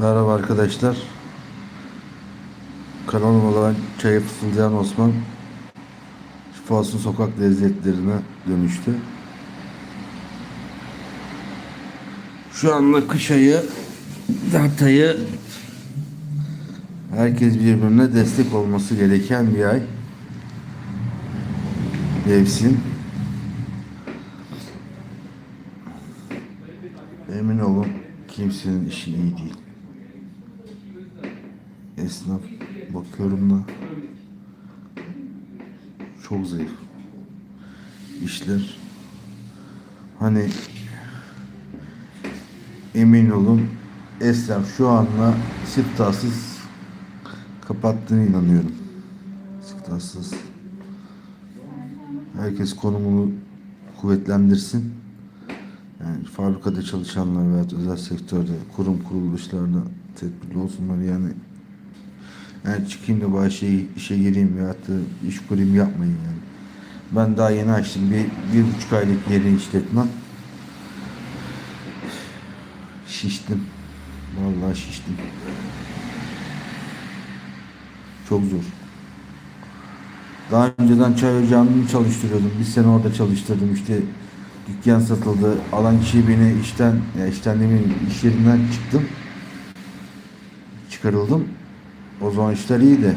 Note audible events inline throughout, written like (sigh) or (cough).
Merhaba arkadaşlar. Kanalım olan Çayı Fısıldayan Osman Şifasın sokak lezzetlerine dönüştü. Şu anda kış ayı, Dert ayı herkes birbirine destek olması gereken bir ay. Mevsim. Emin olun kimsenin işi iyi değil. Esnaf bakıyorum da çok zayıf. İşler hani emin olun esnaf şu anda siftahsız kapattığına inanıyorum. Siftahsız. Herkes konumunu kuvvetlendirsin. Yani fabrikada çalışanlar veya özel sektörde, kurum kuruluşlarda tedbirli olsunlar yani. Yani çıkayım da bu işe, işe gireyim veya da iş kurayım yapmayın yani. Ben daha yeni açtım. Bir, bir buçuk aylık yeri işletmem. Şiştim. Vallahi şiştim. Çok zor. Daha önceden çay ocağını çalıştırıyordum. Bir sene orada çalıştırdım. İşte dükkan satıldı. Alan kişi beni işten, ya işten demeyeyim, iş yerinden çıktım. Çıkarıldım. O zaman işler iyiydi.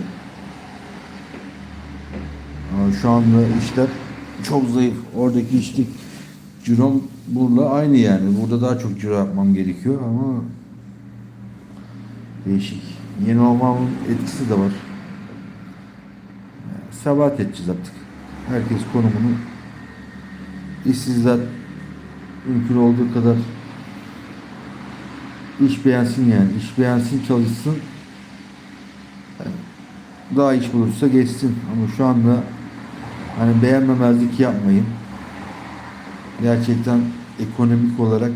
Ama şu anda işler çok zayıf. Oradaki işlik cirom burada aynı yani. Burada daha çok ciro yapmam gerekiyor ama değişik. Yeni olmamın etkisi de var. Sebat edeceğiz artık. Herkes konumunu işsizler mümkün olduğu kadar iş beğensin yani. iş beğensin çalışsın. Daha iş bulursa geçsin. Ama şu anda hani beğenmemezlik yapmayın. Gerçekten ekonomik olarak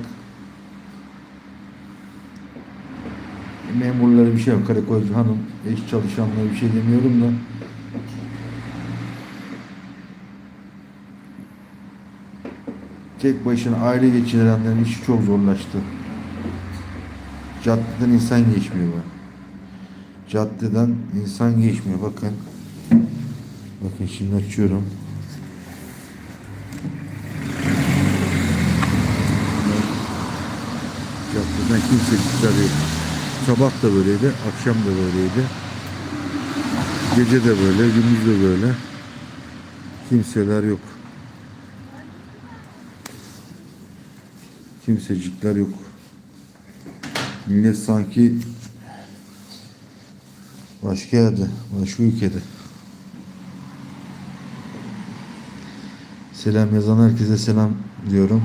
memurlara bir şey yok. Karı koca hanım, eş çalışanlara bir şey demiyorum da tek başına aile geçirenlerin işi çok zorlaştı. Caddeden insan geçmiyor bak. Caddeden insan geçmiyor bakın. Bakın şimdi açıyorum. Caddeden kimse yok. Sabah da böyleydi, akşam da böyleydi. Gece de böyle, gündüz de böyle. Kimseler yok. Kimsecikler yok. Millet sanki başka yerde, başka ülkede. Selam yazan herkese selam diyorum.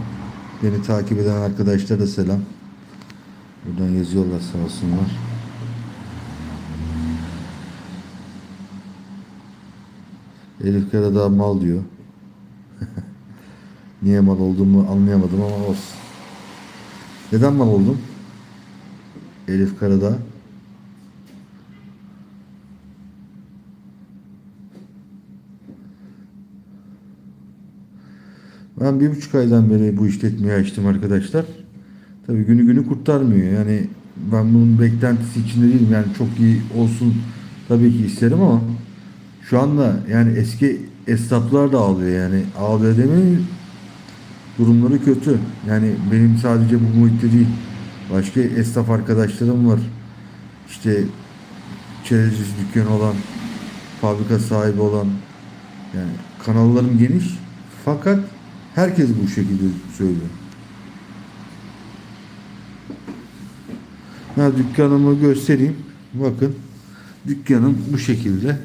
Beni takip eden arkadaşlara da selam. Buradan yazıyorlar sağ olsunlar. Elif Karadağ mal diyor. (laughs) Niye mal olduğumu anlayamadım ama olsun. Neden mal oldum? Elif Karadağ. Ben bir buçuk aydan beri bu işletmeyi açtım arkadaşlar. Tabii günü günü kurtarmıyor. Yani ben bunun beklentisi içinde değilim. Yani çok iyi olsun tabii ki isterim ama şu anda yani eski esnaflar da ağlıyor yani. Ağlıyor demeyin durumları kötü. Yani benim sadece bu muhitte değil. Başka esnaf arkadaşlarım var. İşte çerezci dükkanı olan, fabrika sahibi olan yani kanallarım geniş. Fakat herkes bu şekilde söylüyor. Ha, dükkanımı göstereyim. Bakın. Dükkanım bu şekilde.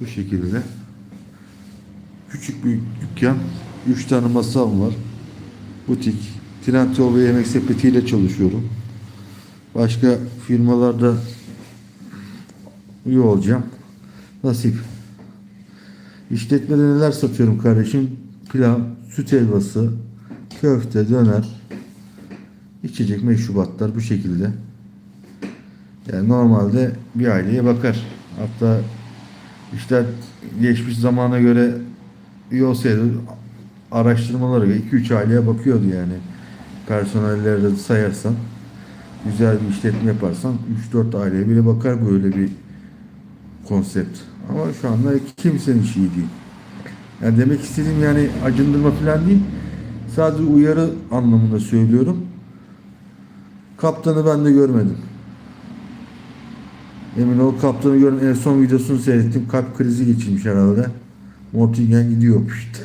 Bu şekilde. Küçük bir dükkan. Üç tane masam var. Butik. Trendyol yemek sepetiyle çalışıyorum. Başka firmalarda üye olacağım. Nasip. İşletmede neler satıyorum kardeşim? Pilav, süt helvası, köfte, döner, içecek meşrubatlar bu şekilde. Yani normalde bir aileye bakar. Hatta işte geçmiş zamana göre iyi olsaydı araştırmalara göre 2-3 aileye bakıyordu yani. Personelleri de sayarsan. güzel bir işletme yaparsan 3-4 aileye bile bakar böyle bir konsept. Ama şu anda kimsenin işi değil. Yani demek istediğim yani acındırma falan değil. Sadece uyarı anlamında söylüyorum. Kaptanı ben de görmedim. Emin ol kaptanı görün en son videosunu seyrettim. Kalp krizi geçirmiş herhalde. Mortingen gidiyor işte.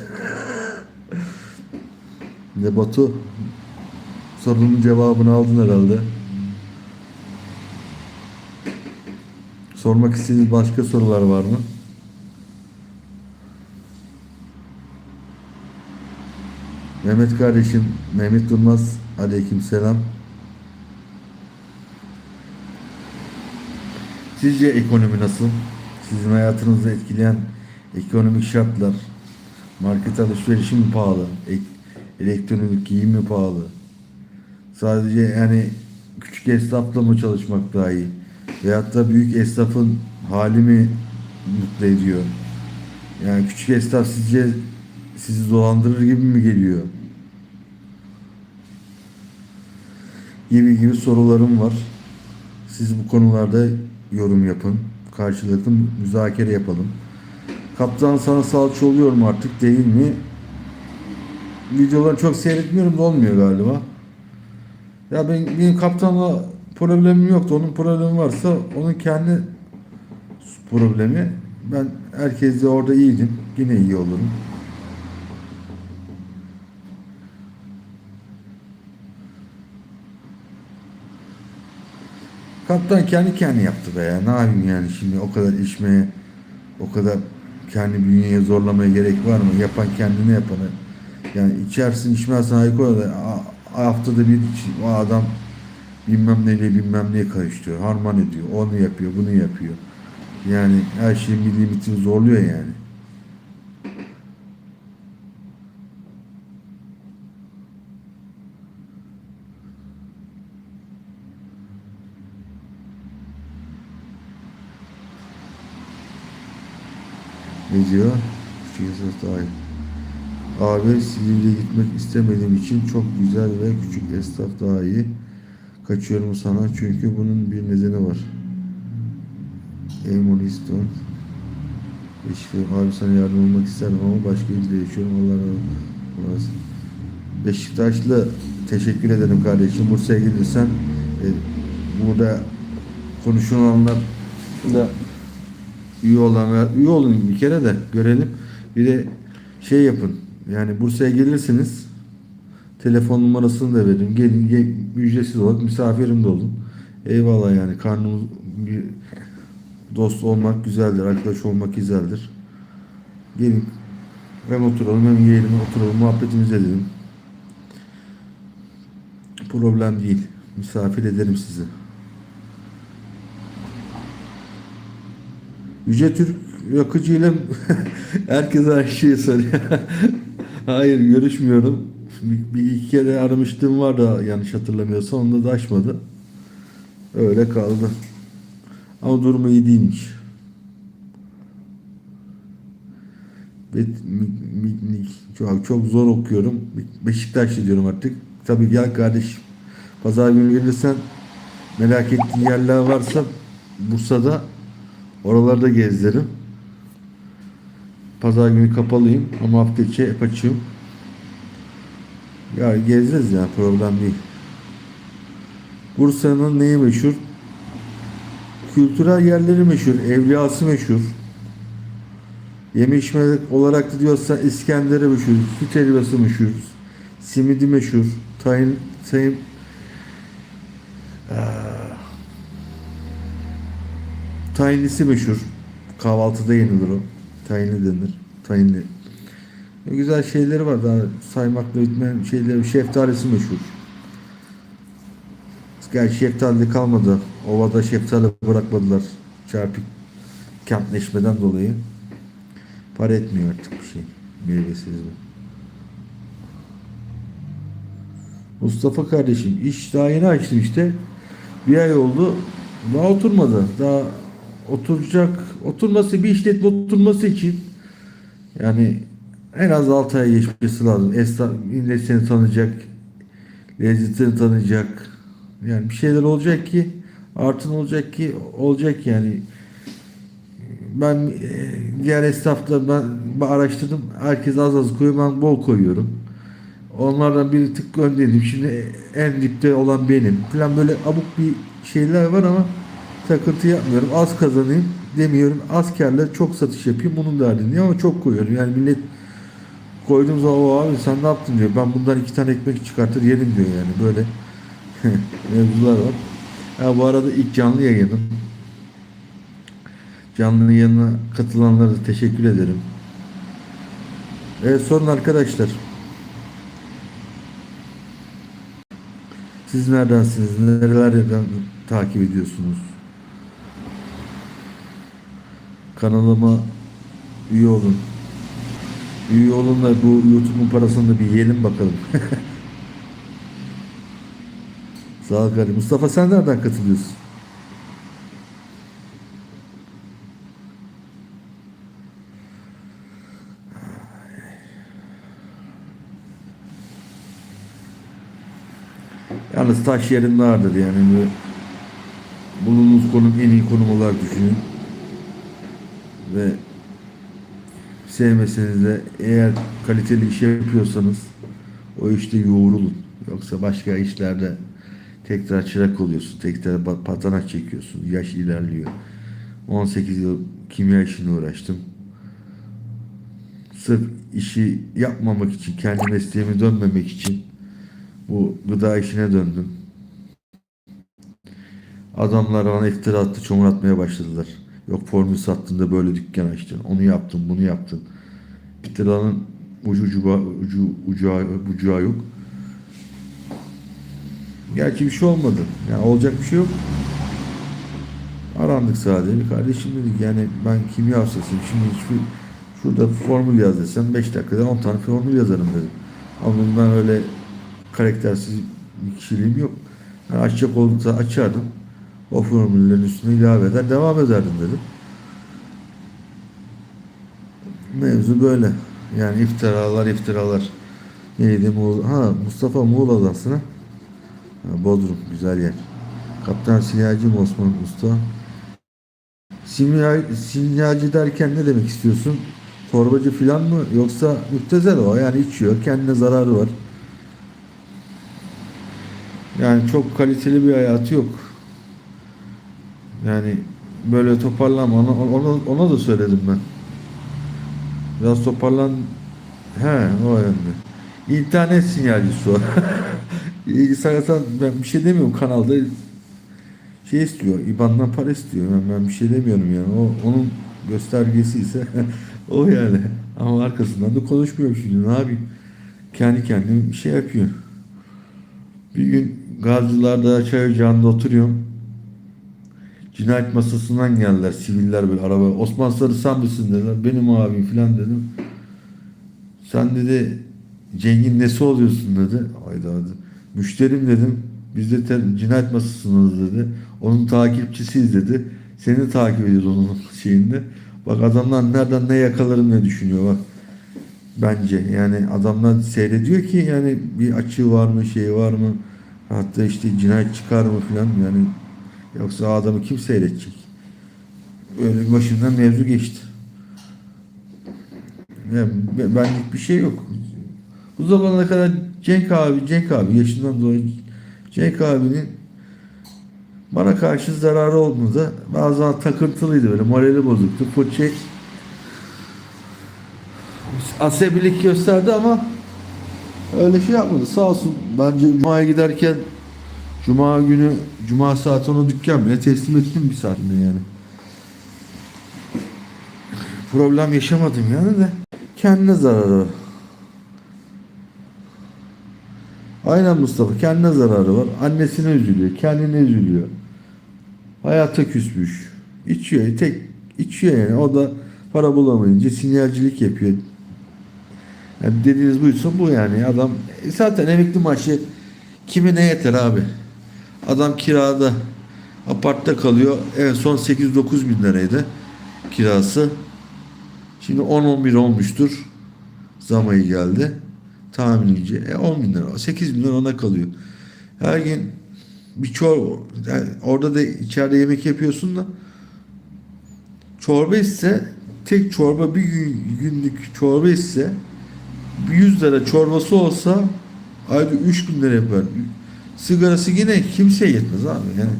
(laughs) de Batu sorunun cevabını aldın herhalde. Sormak istediğiniz başka sorular var mı? Mehmet kardeşim, Mehmet Durmaz, aleyküm selam. Sizce ekonomi nasıl? Sizin hayatınızı etkileyen ekonomik şartlar, market alışverişi mi pahalı, ek- elektronik giyim mi pahalı? Sadece yani küçük esnafla mı çalışmak daha iyi? Veyahut da büyük esnafın hali mi mutlu ediyor? Yani küçük esnaf sizce sizi dolandırır gibi mi geliyor? Gibi gibi sorularım var. Siz bu konularda yorum yapın. Karşılıklı müzakere yapalım. Kaptan sana salça oluyor artık değil mi? Videoları çok seyretmiyorum da olmuyor galiba. Ya ben, benim kaptanla problemim yoktu. Onun problemi varsa onun kendi problemi. Ben herkesle orada iyiydim. Yine iyi olurum. Kaptan kendi kendi yaptı be ya. Ne yapayım yani şimdi o kadar içmeye, o kadar kendi bünyeye zorlamaya gerek var mı? Yapan kendine yapanı. Yani içersin içmezsen alkol da haftada bir o adam bilmem neyle bilmem neye karıştırıyor. Harman ediyor. Onu yapıyor, bunu yapıyor. Yani her şeyin bir limitini zorluyor yani. Ne diyor? Fiyatı dahil. Abi Silivri'ye gitmek istemediğim için çok güzel ve küçük esnaf daha iyi. Kaçıyorum sana çünkü bunun bir nedeni var. Emoniston. İşte abi sana yardım olmak isterdim ama başka ilde yaşıyorum. Allah razı olsun. Beşiktaşlı teşekkür ederim kardeşim. Bursa'ya gelirsen e, burada konuşulanlar da üye olan üye olun bir kere de görelim. Bir de şey yapın. Yani Bursa'ya gelirsiniz. Telefon numarasını da verin. Gelin gel, ücretsiz olarak misafirim de olun. Eyvallah yani karnımız bir dost olmak güzeldir. Arkadaş olmak güzeldir. Gelin hem oturalım hem yiyelim oturalım muhabbetimizi edelim. Problem değil. Misafir ederim sizi. Yüce Türk yakıcıyla (laughs) herkes her şeyi soruyor. (laughs) Hayır görüşmüyorum. Bir, bir iki kere aramıştım var da yanlış hatırlamıyorsam onda da açmadı. Öyle kaldı. Ama durumu iyi değilmiş. Çok, çok zor okuyorum. Beşiktaşlı diyorum artık. Tabii gel kardeşim. Pazar günü gelirsen merak ettiğin yerler varsa Bursa'da oralarda gezdiririm. Pazar günü kapalıyım ama hafta içi hep açığım. Ya gezeriz ya problem değil. Bursa'nın neyi meşhur? Kültürel yerleri meşhur, evliyası meşhur. Yeme içme olarak da diyorsa İskender'i meşhur, süt helvası meşhur, simidi meşhur, tayin, tayin, Tayinlisi meşhur. Kahvaltıda yenilir o. Tayinli denir. Tayinli. Ne güzel şeyleri var daha saymakla bitmeyen şeyleri. Şeftalisi meşhur. Gerçi şeftali kalmadı. Ovada şeftali bırakmadılar. Çarpık kentleşmeden dolayı. Para etmiyor artık bir şey. Meyvesiz bu. Mustafa kardeşim iş daha yeni açtım işte. Bir ay oldu. Daha oturmadı. Daha oturacak. Oturması bir işletme oturması için yani en az 6 ay geçmesi lazım. Esnaf millet seni tanıyacak. Lezzetini tanıyacak. Yani bir şeyler olacak ki artın olacak ki olacak yani. Ben e, diğer esnaflar ben, araştırdım. Herkes az az koyuyor. Ben bol koyuyorum. Onlardan biri tık öndeydim. Şimdi en dipte olan benim. Falan böyle abuk bir şeyler var ama takıntı yapmıyorum. Az kazanayım demiyorum. Az karla çok satış yapayım. Bunun derdini ama çok koyuyorum. Yani millet koyduğum zaman abi sen ne yaptın diyor. Ben bundan iki tane ekmek çıkartır yerim diyor yani. Böyle (laughs) mevzular var. Ha, bu arada ilk canlı yayınım. Canlı yayına katılanlara da teşekkür ederim. Evet sorun arkadaşlar. Siz neredensiniz? Nerelerden takip ediyorsunuz? Kanalıma üye olun. Üye olun da bu YouTube'un parasını da bir yiyelim bakalım. (laughs) Sağ ol kardeşim. Mustafa sen nereden katılıyorsun? Yalnız taş yerinde vardır yani. Bu bulunduğunuz konum en iyi konum olarak düşünün. Ve sevmeseniz de eğer kaliteli iş yapıyorsanız o işte yoğrulun. Yoksa başka işlerde tekrar çırak oluyorsun. Tekrar ba- patana çekiyorsun. Yaş ilerliyor. 18 yıl kimya işine uğraştım. Sırf işi yapmamak için, kendi mesleğime dönmemek için bu gıda işine döndüm. Adamlar bana iftira attı, çomur atmaya başladılar. Yok formül sattığında böyle dükkan açtın. Onu yaptın, bunu yaptın. İftiranın ucu ucu ucu ucağı, bucağı yok. Gerçi bir şey olmadı. Yani olacak bir şey yok. Arandık sadece. Kardeşim dedik yani ben kimya hastasıyım. Şimdi hiçbir şurada formül yaz desem 5 dakikada 10 tane formül yazarım dedim. Ama ben öyle karaktersiz bir kişiliğim yok. Ben açacak olursa açardım. O formüllerin üstüne ilave eder devam ederdim dedim. Mevzu böyle. Yani iftiralar iftiralar. Neydi Muğla? Ha Mustafa Muğla Adası'na. Ha, Bodrum güzel yer. Kaptan Sinyalci mi Osman Usta? Sinyal, sinyalci derken ne demek istiyorsun? Torbacı filan mı? Yoksa müptezel o yani içiyor. Kendine zararı var. Yani çok kaliteli bir hayatı yok. Yani böyle toparlanma. Ona, ona, ona da söyledim ben. Biraz toparlan. He o yönde. İnternet sinyalcisi o. Zaten (laughs) ben bir şey demiyorum kanalda şey istiyor. İban'dan para istiyor. Ben, ben bir şey demiyorum yani. O onun göstergesi ise (laughs) o yani. Ama arkasından da konuşmuyorum şimdi. Ne yapayım? Kendi kendine bir şey yapıyor. Bir gün Gazcılar'da çay ocağında oturuyorum. Cinayet masasından geldiler siviller böyle araba. Osman Sarı sen misin dediler. Benim abim filan dedim. Sen dedi Cengin nesi oluyorsun dedi. Hayda dedi. Müşterim dedim. Biz de te- cinayet masasınız dedi. Onun takipçisiyiz dedi. Seni takip ediyoruz onun şeyinde. Bak adamlar nereden ne yakalarım ne düşünüyor bak. Bence yani adamlar seyrediyor ki yani bir açığı var mı şey var mı hatta işte cinayet çıkar mı filan yani yoksa adamı kim seyredecek? Öyle bir başından mevzu geçti. Yani be- benlik bir şey yok. Bu zamana kadar Cenk abi, Cenk abi yaşından dolayı Cenk abinin bana karşı zararı olmadı. Bazen takıntılıydı böyle morali bozuktu. Fırça asebilik gösterdi ama öyle şey yapmadı. Sağ olsun bence Cuma'ya giderken Cuma günü Cuma saat onu dükkan bile teslim ettim bir saatinde yani. Problem yaşamadım yani de kendine zararı var. Aynen Mustafa kendine zararı var. Annesine üzülüyor, kendine üzülüyor. Hayata küsmüş. İçiyor, tek içiyor yani. O da para bulamayınca sinyalcilik yapıyor. Yani dediğiniz buysa bu yani. Adam e, zaten emekli maaşı kime ne yeter abi? Adam kirada apartta kalıyor. En son 8-9 bin liraydı kirası. Şimdi 10-11 olmuştur. Zam ayı geldi. Tahminimce. E 10 bin lira. 8 bin lira ona kalıyor. Her gün bir çor yani orada da içeride yemek yapıyorsun da çorba ise tek çorba bir gün, günlük çorba ise bir 100 lira çorbası olsa ayda 3 bin lira yapar. Sigarası yine kimseye yetmez abi. Yani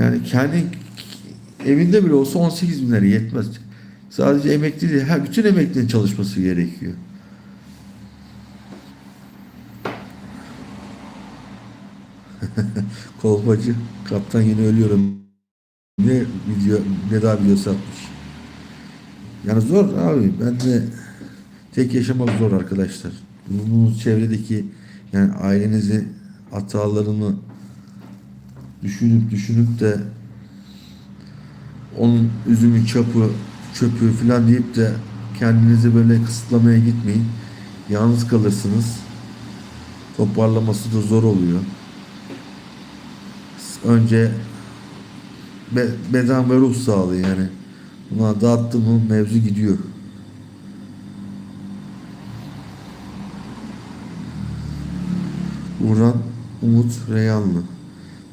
yani kendi evinde bile olsa 18 bin lira yetmez. Sadece emekli değil, her bütün emeklinin çalışması gerekiyor. (laughs) Kolpacı kaptan yine ölüyorum ne video ne daha videosu atmış. Yani zor abi ben de tek yaşamak zor arkadaşlar. Bulunduğunuz çevredeki yani ailenizi hatalarını düşünüp düşünüp de onun üzümü çapı çöpü falan deyip de kendinizi böyle kısıtlamaya gitmeyin. Yalnız kalırsınız. Toparlaması da zor oluyor. Önce be, beden ve ruh sağlığı yani. Buna dağıttı mı mevzu gidiyor. Burhan Umut Reyhanlı.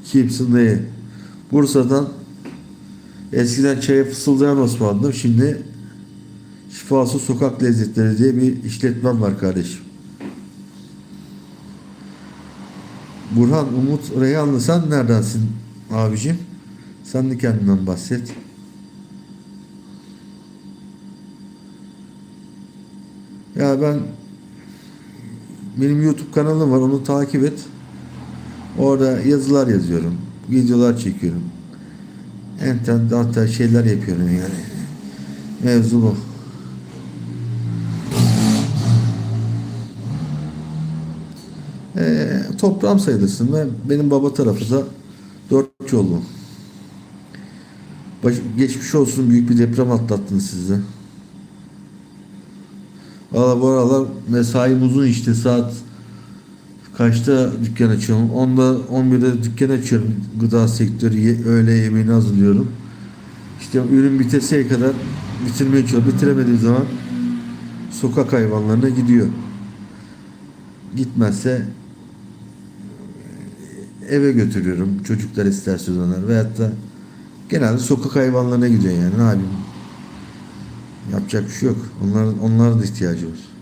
Kimsin dayı? Bursa'dan eskiden çaya fısıldayan Osmanlı şimdi Şifası Sokak Lezzetleri diye bir işletmem var kardeşim. Burhan Umut Reyhanlı sen neredensin abicim? Sen de kendinden bahset. Ya ben benim YouTube kanalım var onu takip et. Orada yazılar yazıyorum. Videolar çekiyorum. Entende hatta şeyler yapıyorum yani. Mevzu bu. Ee, toprağım sayılırsın ve benim baba tarafı da dört yollu. Baş, geçmiş olsun büyük bir deprem atlattınız siz de. Valla bu aralar mesaim uzun işte saat kaçta dükkan açıyorum? 10'da 11'de dükkan açıyorum. Gıda sektörü öğle yemeğini hazırlıyorum. İşte ürün biteseye kadar bitirmeye çalışıyorum. Bitiremediğim zaman sokak hayvanlarına gidiyor. Gitmezse eve götürüyorum. Çocuklar isterse döner. Veyahut da genelde sokak hayvanlarına gidiyor yani. Ne yapayım? Yapacak bir şey yok. Onların, onların da ihtiyacı var.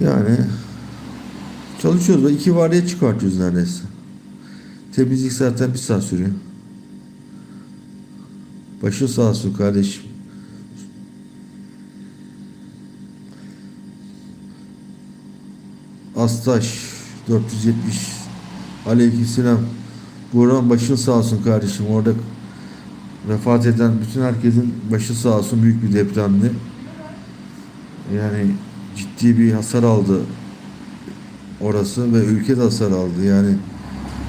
Yani çalışıyoruz. ve iki vardiya çıkartıyoruz neredeyse. Temizlik zaten bir saat sürüyor. Başın sağ olsun kardeşim. Astaş 470 Aleykümselam. Burhan başın sağ olsun kardeşim. Orada vefat eden bütün herkesin başı sağ olsun büyük bir depremdi. Yani ciddi bir hasar aldı orası ve ülke de hasar aldı. Yani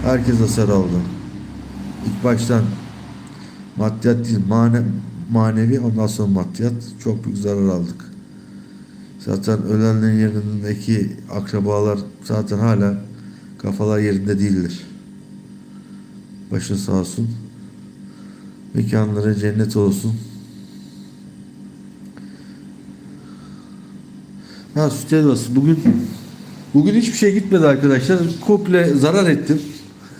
herkes hasar aldı. İlk baştan maddiyat değil, mane, manevi ondan sonra maddiyat çok büyük zarar aldık. Zaten ölenlerin yerindeki akrabalar zaten hala kafalar yerinde değildir. Başın sağ olsun. Mekanları cennet olsun. Ha süt helvası. Bugün bugün hiçbir şey gitmedi arkadaşlar. Komple zarar ettim.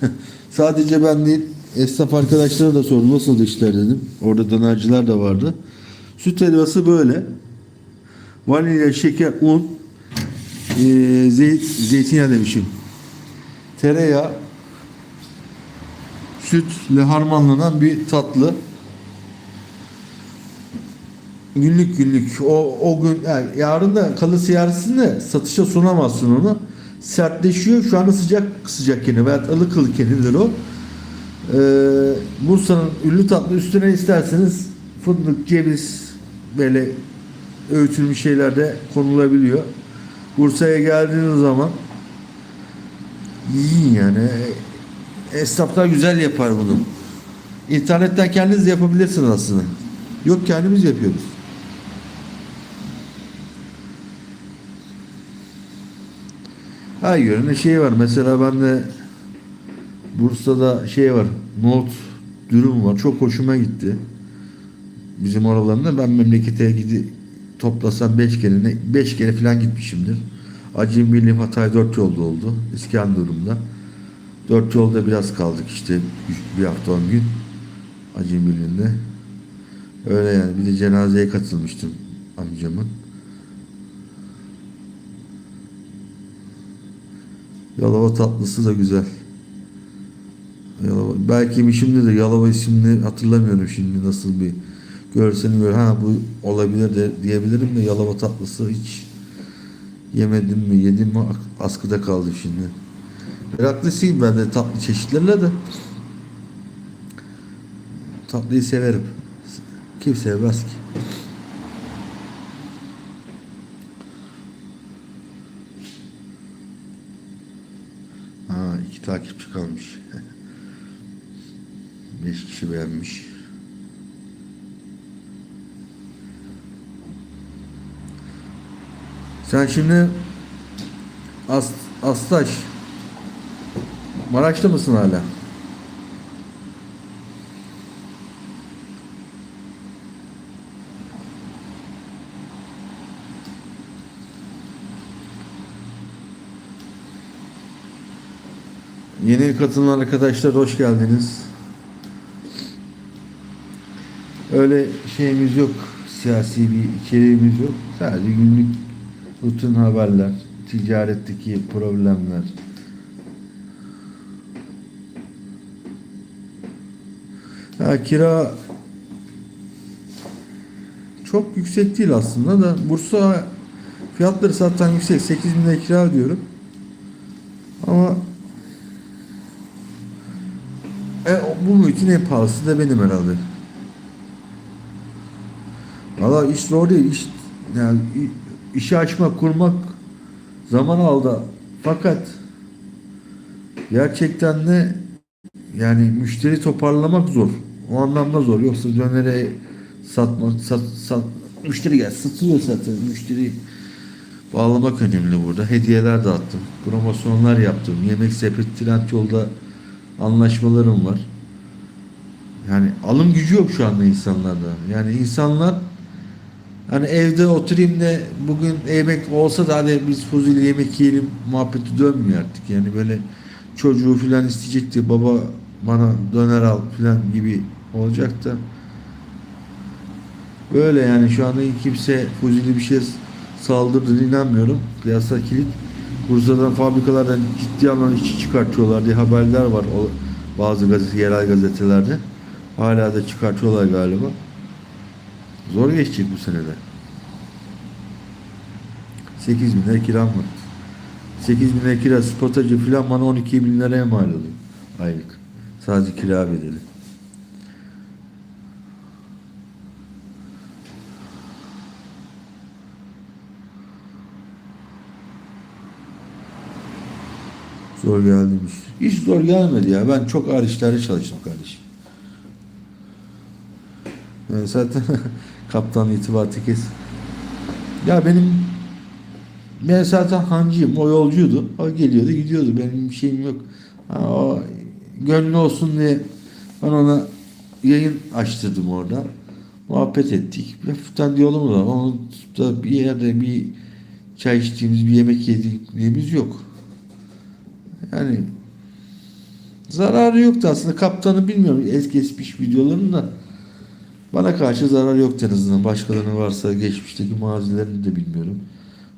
(laughs) Sadece ben değil. Esnaf arkadaşlara da sordum. Nasıl işler dedim. Orada dönerciler de vardı. Süt helvası böyle. Vanilya, şeker, un, eee zeyt, zeytinyağı demişim. Tereyağı, sütle harmanlanan bir tatlı. Günlük günlük o o gün yani yarın da kalırsa yarısın da satışa sunamazsın onu. Sertleşiyor. Şu anda sıcak sıcak yeni veya ılık ılık yenilir o. Ee, Bursa'nın ünlü tatlı üstüne isterseniz fındık, ceviz böyle öğütülmüş şeyler de konulabiliyor. Bursa'ya geldiğiniz zaman yiyin yani. Esnaflar güzel yapar bunu. İnternetten kendiniz de yapabilirsiniz aslında. Yok kendimiz yapıyoruz. Her yönde şey var. Mesela ben de Bursa'da şey var. Nohut dürüm var. Çok hoşuma gitti. Bizim oralarında ben memlekete gidi toplasam 5 kere 5 kere falan gitmişimdir. Acem Birliğim Hatay dört yolda oldu. İskenderun'da. Dört yolda biraz kaldık işte bir hafta on gün. Acem Birliği'nde. Öyle yani. Bir de cenazeye katılmıştım amcamın. Yalova tatlısı da güzel. Yalova. Belki şimdi de Yalova isimini hatırlamıyorum şimdi nasıl bir görselini gör. Ha bu olabilir de diyebilirim de Yalova tatlısı hiç yemedim mi yedim mi askıda kaldı şimdi. Meraklısıyım ben de tatlı çeşitlerle de. Tatlıyı severim. Kim sevmez ki? Ha iki takipçi kalmış. (laughs) Beş kişi beğenmiş. Sen şimdi As Astaş Maraş'ta mısın hala? Yeni katılan arkadaşlar hoş geldiniz. Öyle şeyimiz yok. Siyasi bir içeriğimiz yok. Sadece günlük rutin haberler, ticaretteki problemler. Ha, kira çok yüksek değil aslında da Bursa fiyatları zaten yüksek. 8 bin kira diyorum. Ama e, bunun için en pahalısı da benim herhalde. Valla iş zor değil. İş, yani işi açmak, kurmak zaman aldı. Fakat gerçekten de yani müşteri toparlamak zor. O anlamda zor. Yoksa dönere satmak, sat, sat, müşteri gel satılıyor zaten. Müşteri bağlamak önemli burada. Hediyeler dağıttım. Promosyonlar yaptım. Yemek sepet trend yolda anlaşmalarım var. Yani alım gücü yok şu anda insanlarda. Yani insanlar hani evde oturayım da bugün yemek olsa da hadi biz fuzuli yemek yiyelim muhabbeti dönmüyor artık. Yani böyle çocuğu filan isteyecekti baba bana döner al filan gibi olacak da böyle yani şu anda kimse fuzuli bir şey saldırdığını inanmıyorum. Piyasa kilit. Bursa'dan fabrikalardan ciddi anlamda işçi çıkartıyorlar diye haberler var bazı gazete, yerel gazetelerde. Hala da çıkartıyorlar galiba. Zor geçecek bu senede. 8 bin lira kiram var. 8 bin lira kira spotacı filan bana 12 bin liraya mal oluyor aylık. Sadece kira bedeli. Zor geldiğimiz. Hiç zor gelmedi ya. Ben çok ağır işlerde çalıştım kardeşim. Yani zaten (laughs) kaptan itibatı kes. Ya benim ben zaten hancıyım. O yolcuydu. O geliyordu gidiyordu. Benim bir şeyim yok. Ha, o gönlü olsun diye ben ona yayın açtırdım orada. Muhabbet ettik. Hafiften diyalogumuz var. Onun da bir yerde bir çay içtiğimiz, bir yemek yediğimiz yok. Yani zararı yoktu aslında. Kaptanı bilmiyorum eski geçmiş videolarının da bana karşı zarar yok en azından. Başkalarının varsa geçmişteki mazilerini de bilmiyorum.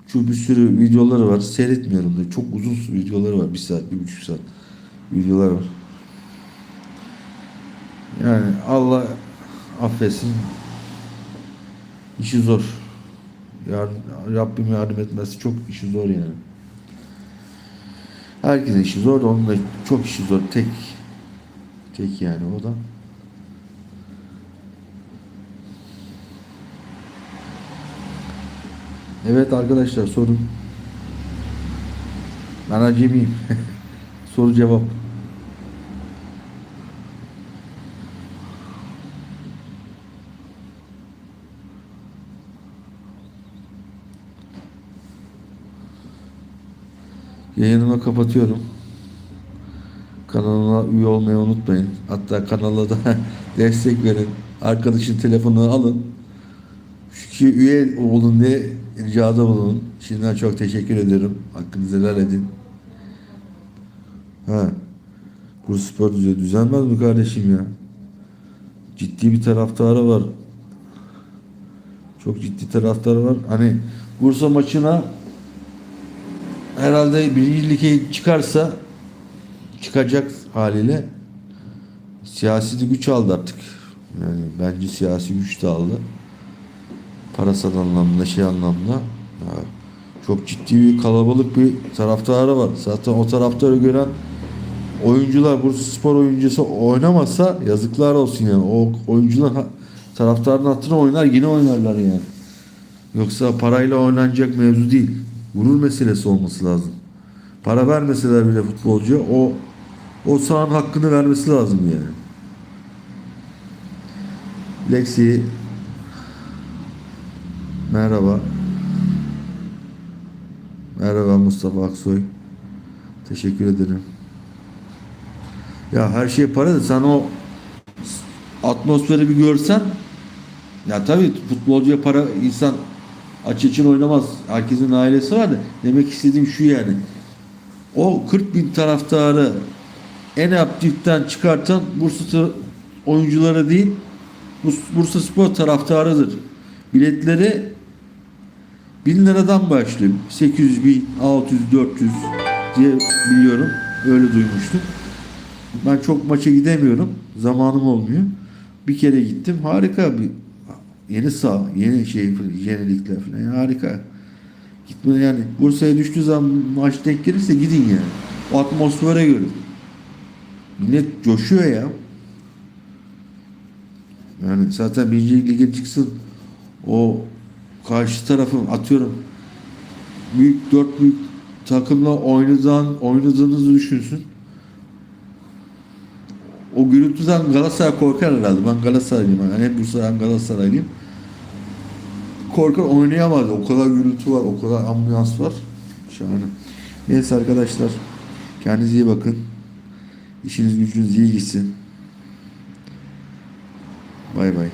Çünkü bir sürü videoları var. Seyretmiyorum da. Çok uzun videoları var. Bir saat, bir buçuk saat videolar var. Yani Allah affetsin. İşi zor. Yardım, Rabbim yardım etmesi çok işi zor yani. Herkesin işi zor da onun da çok işi zor. Tek. Tek yani o da. Evet arkadaşlar sorun. Ben acemiyim. (laughs) Soru cevap. Yayınımı kapatıyorum. Kanalıma üye olmayı unutmayın. Hatta kanala da (laughs) destek verin. Arkadaşın telefonunu alın. Şu üye olun diye ricada bulunun. Şimdiden çok teşekkür ederim. Hakkınızı helal edin. Ha. Bursa Spor düze düzelmez mi kardeşim ya? Ciddi bir taraftarı var. Çok ciddi taraftarı var. Hani Bursa maçına herhalde birinci lige çıkarsa çıkacak haliyle siyasi de güç aldı artık. Yani bence siyasi güç de aldı. Parasal anlamda, şey anlamda. Çok ciddi bir kalabalık bir taraftarı var. Zaten o taraftarı gören oyuncular Bursa Spor oyuncusu oynamasa yazıklar olsun yani. O oyuncular taraftarın hatırına oynar yine oynarlar yani. Yoksa parayla oynanacak mevzu değil. Gurur meselesi olması lazım. Para vermeseler bile futbolcuya o o sahanın hakkını vermesi lazım yani. Lexi Merhaba. Merhaba Mustafa Aksoy. Teşekkür ederim. Ya her şey para da sen o atmosferi bir görsen ya tabii futbolcuya para insan aç için oynamaz. Herkesin ailesi var da demek istediğim şu yani. O 40 bin taraftarı en aktiften çıkartan Bursa oyuncuları değil Burs- Bursa Spor taraftarıdır. Biletleri 1000 liradan başlıyor. 800 bin, 600, 400 diye biliyorum. Öyle duymuştum. Ben çok maça gidemiyorum. Zamanım olmuyor. Bir kere gittim. Harika bir yeni sağ, yeni şey, yenilikler falan. Yani harika. Gitme yani Bursa'ya düştüğü zaman maç denk gelirse gidin yani. O atmosfere görün. Millet coşuyor ya. Yani zaten birinci lige çıksın o karşı tarafın atıyorum büyük dört büyük takımla oynadığın, oynadığınızı düşünsün. O gürültüden Galatasaray korkar herhalde. Ben Galatasaraylıyım. Yani hem Bursa hem Galatasaraylıyım. Korkar oynayamaz. O kadar gürültü var. O kadar ambiyans var. Şahane. Neyse arkadaşlar. Kendinize iyi bakın. İşiniz gücünüz iyi gitsin. Bay bay.